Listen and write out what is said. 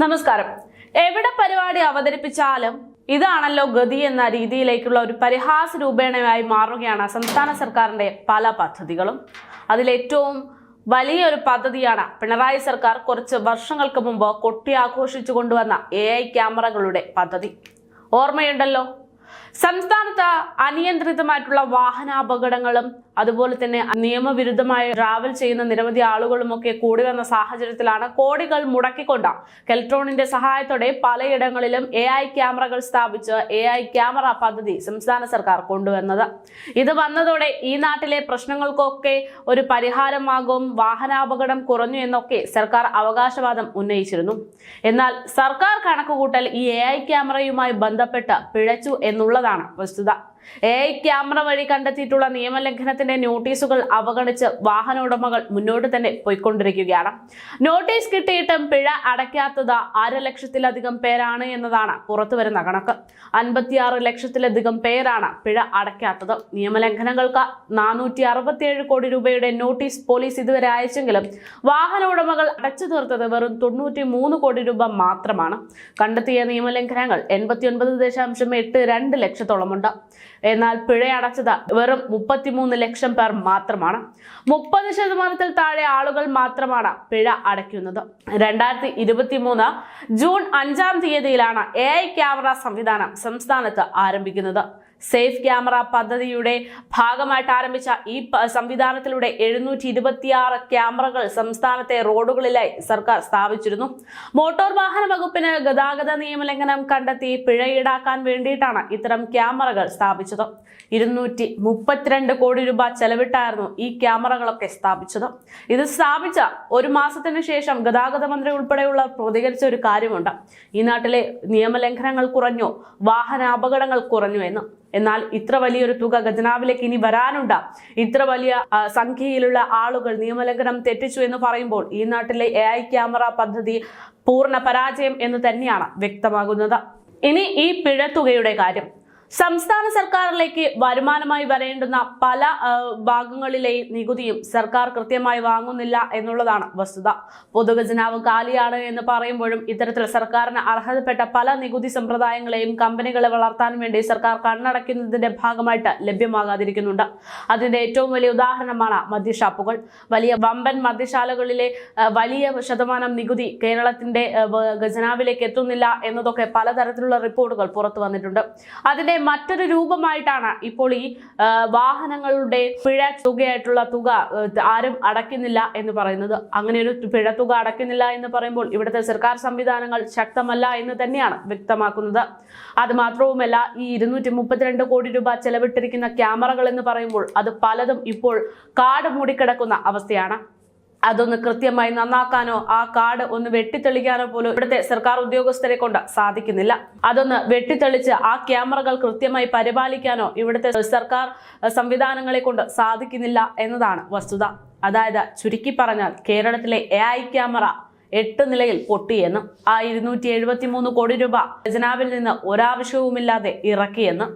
നമസ്കാരം. എവിടെ പരിപാടി അവതരിപ്പിച്ചാലും ഇതാണല്ലോ ഗതി എന്ന രീതിയിലേക്കുള്ള ഒരു പരിഹാസ രൂപേണയായി മാറുകയാണ് സംസ്ഥാന സർക്കാരിന്റെ പല പദ്ധതികളും. അതിലേറ്റവും വലിയൊരു പദ്ധതിയാണ് പിണറായി സർക്കാർ കുറച്ച് വർഷങ്ങൾക്ക് മുമ്പ് കൊട്ടി ആഘോഷിച്ചു കൊണ്ടുവന്ന എ ഐ ക്യാമറകളുടെ പദ്ധതി. ഓർമ്മയുണ്ടല്ലോ? സംസ്ഥാനത്ത് അനിയന്ത്രിതമായിട്ടുള്ള വാഹനാപകടങ്ങളും അതുപോലെ തന്നെ നിയമവിരുദ്ധമായി ട്രാവൽ ചെയ്യുന്ന നിരവധി ആളുകളുമൊക്കെ കൂടി വന്ന സാഹചര്യത്തിലാണ് കോടികൾ മുടക്കിക്കൊണ്ട് കെൽട്രോണിന്റെ സഹായത്തോടെ പലയിടങ്ങളിലും എ ഐ ക്യാമറകൾ സ്ഥാപിച്ച് എ ഐ ക്യാമറ പദ്ധതി സംസ്ഥാന സർക്കാർ കൊണ്ടുവന്നത്. ഇത് വന്നതോടെ ഈ നാട്ടിലെ പ്രശ്നങ്ങൾക്കൊക്കെ ഒരു പരിഹാരമാകും വാഹനാപകടം കുറഞ്ഞു എന്നൊക്കെ സർക്കാർ അവകാശവാദം ഉന്നയിച്ചിരുന്നു. എന്നാൽ സർക്കാർ കണക്കുകൂട്ടൽ ഈ എ ഐ ക്യാമറയുമായി ബന്ധപ്പെട്ട് പിഴച്ചു എന്നുള്ളതാണ് വസ്തുത എ ക്യാമറ വഴി കണ്ടെത്തിയിട്ടുള്ള നിയമലംഘനത്തിന്റെ നോട്ടീസുകൾ അവഗണിച്ച് വാഹന ഉടമകൾ മുന്നോട്ട് തന്നെ പോയിക്കൊണ്ടിരിക്കുകയാണ്. നോട്ടീസ് കിട്ടിയിട്ടും പിഴ അടയ്ക്കാത്തത് അര ലക്ഷത്തിലധികം പേരാണ് എന്നതാണ് പുറത്തുവരുന്ന കണക്ക്. അൻപത്തിയാറ് ലക്ഷത്തിലധികം പേരാണ് പിഴ അടയ്ക്കാത്തത്. നിയമലംഘനങ്ങൾക്ക് നാനൂറ്റി അറുപത്തിയേഴ് കോടി രൂപയുടെ നോട്ടീസ് പോലീസ് ഇതുവരെ അയച്ചെങ്കിലും വാഹന ഉടമകൾ അടച്ചു തീർത്തത് വെറും തൊണ്ണൂറ്റി മൂന്ന് കോടി രൂപ മാത്രമാണ്. കണ്ടെത്തിയ നിയമലംഘനങ്ങൾ എൺപത്തിയൊൻപത് ദശാംശം എട്ട് രണ്ട് ലക്ഷത്തോളമുണ്ട്. എന്നാൽ പിഴയടച്ചത് വെറും മുപ്പത്തിമൂന്ന് ലക്ഷം പേർ മാത്രമാണ്. മുപ്പത് ശതമാനത്തിൽ താഴെ ആളുകൾ മാത്രമാണ് പിഴ അടയ്ക്കുന്നത്. രണ്ടായിരത്തി ഇരുപത്തി മൂന്ന് ജൂൺ അഞ്ചാം തീയതിയിലാണ് എ ഐ ക്യാമറ സംവിധാനം സംസ്ഥാനത്ത് ആരംഭിക്കുന്നത്. സേഫ് ക്യാമറ പദ്ധതിയുടെ ഭാഗമായിട്ട് ആരംഭിച്ച ഈ സംവിധാനത്തിലൂടെ എഴുന്നൂറ്റി ഇരുപത്തിയാറ് ക്യാമറകൾ സംസ്ഥാനത്തെ റോഡുകളിലായി സർക്കാർ സ്ഥാപിച്ചിരുന്നു. മോട്ടോർ വാഹന വകുപ്പിന് ഗതാഗത നിയമലംഘനം കണ്ടെത്തി പിഴ ഈടാക്കാൻ വേണ്ടിയിട്ടാണ് ഇത്തരം ക്യാമറകൾ സ്ഥാപിച്ചത്. ഇരുന്നൂറ്റി മുപ്പത്തിരണ്ട് കോടി രൂപ ചെലവിട്ടായിരുന്നു ഈ ക്യാമറകളൊക്കെ സ്ഥാപിച്ചത്. ഇത് സ്ഥാപിച്ച ഒരു മാസത്തിന് ശേഷം ഗതാഗത മന്ത്രി ഉൾപ്പെടെയുള്ള പ്രതികരിച്ച ഒരു കാര്യമുണ്ട്. ഈ നാട്ടിലെ നിയമലംഘനങ്ങൾ കുറഞ്ഞു വാഹന അപകടങ്ങൾ കുറഞ്ഞു എന്ന്. എന്നാൽ ഇത്ര വലിയൊരു തുക ഖജനാവിലേക്ക് ഇനി വരാനുണ്ട്? ഇത്ര വലിയ സംഖ്യയിലുള്ള ആളുകൾ നിയമലംഘനം തെറ്റിച്ചു എന്ന് പറയുമ്പോൾ ഈ നാട്ടിലെ എ ക്യാമറ പദ്ധതി പൂർണ പരാജയം എന്ന് തന്നെയാണ് വ്യക്തമാകുന്നത്. ഇനി ഈ പിഴത്തുകയുടെ കാര്യം. സംസ്ഥാന സർക്കാരിലേക്ക് വരുമാനമായി വരേണ്ടുന്ന പല ഭാഗങ്ങളിലെയും നികുതിയും സർക്കാർ കൃത്യമായി വാങ്ങുന്നില്ല എന്നുള്ളതാണ് വസ്തുത. പൊതുഖജനാവ് കാലിയാണ് എന്ന് പറയുമ്പോഴും ഇത്തരത്തിൽ സർക്കാരിന് അർഹതപ്പെട്ട പല നികുതി സമ്പ്രദായങ്ങളെയും കമ്പനികളെ വളർത്താൻ വേണ്ടി സർക്കാർ കണ്ണടയ്ക്കുന്നതിന്റെ ഭാഗമായിട്ട് ലഭ്യമാകാതിരിക്കുന്നുണ്ട്. അതിന്റെ ഏറ്റവും വലിയ ഉദാഹരണമാണ് മദ്യഷാപ്പുകൾ. വലിയ വമ്പൻ മദ്യശാലകളിലെ വലിയ ശതമാനം നികുതി കേരളത്തിന്റെ ഖജനാവിലേക്ക് എത്തുന്നില്ല എന്നതൊക്കെ പലതരത്തിലുള്ള റിപ്പോർട്ടുകൾ പുറത്തു വന്നിട്ടുണ്ട്. അതിന്റെ മറ്റൊരു രൂപമായിട്ടാണ് ഇപ്പോൾ ഈ വാഹനങ്ങളുടെ പിഴ തുകയായിട്ടുള്ള തുക ആരും അടയ്ക്കുന്നില്ല എന്ന് പറയുന്നത്. അങ്ങനെ ഒരു പിഴ തുക അടയ്ക്കുന്നില്ല എന്ന് പറയുമ്പോൾ ഇവിടുത്തെ സർക്കാർ സംവിധാനങ്ങൾ ശക്തമല്ല എന്ന് തന്നെയാണ് വ്യക്തമാക്കുന്നത്. അത് മാത്രവുമല്ല ഈ ഇരുന്നൂറ്റി മുപ്പത്തിരണ്ട് കോടി രൂപ ചെലവിട്ടിരിക്കുന്ന ക്യാമറകൾ എന്ന് പറയുമ്പോൾ അത് പലതും ഇപ്പോൾ കാട് മൂടിക്കിടക്കുന്ന അവസ്ഥയാണ്. അതൊന്ന് കൃത്യമായി നന്നാക്കാനോ ആ കാർഡ് ഒന്ന് വെട്ടിത്തെളിക്കാനോ പോലും ഇവിടുത്തെ സർക്കാർ ഉദ്യോഗസ്ഥരെ കൊണ്ട് സാധിക്കുന്നില്ല. അതൊന്ന് വെട്ടിത്തെളിച്ച് ആ ക്യാമറകൾ കൃത്യമായി പരിപാലിക്കാനോ ഇവിടുത്തെ സർക്കാർ സംവിധാനങ്ങളെ കൊണ്ട് സാധിക്കുന്നില്ല എന്നതാണ് വസ്തുത. അതായത് ചുരുക്കി പറഞ്ഞാൽ കേരളത്തിലെ എ ഐ ക്യാമറ എട്ട് നിലയിൽ പൊട്ടിയെന്നും ആ ഇരുന്നൂറ്റി എഴുപത്തി മൂന്ന് കോടി രൂപ ഖജനാവിൽ നിന്ന് ഒരാവശ്യവുമില്ലാതെ ഇറക്കിയെന്നും.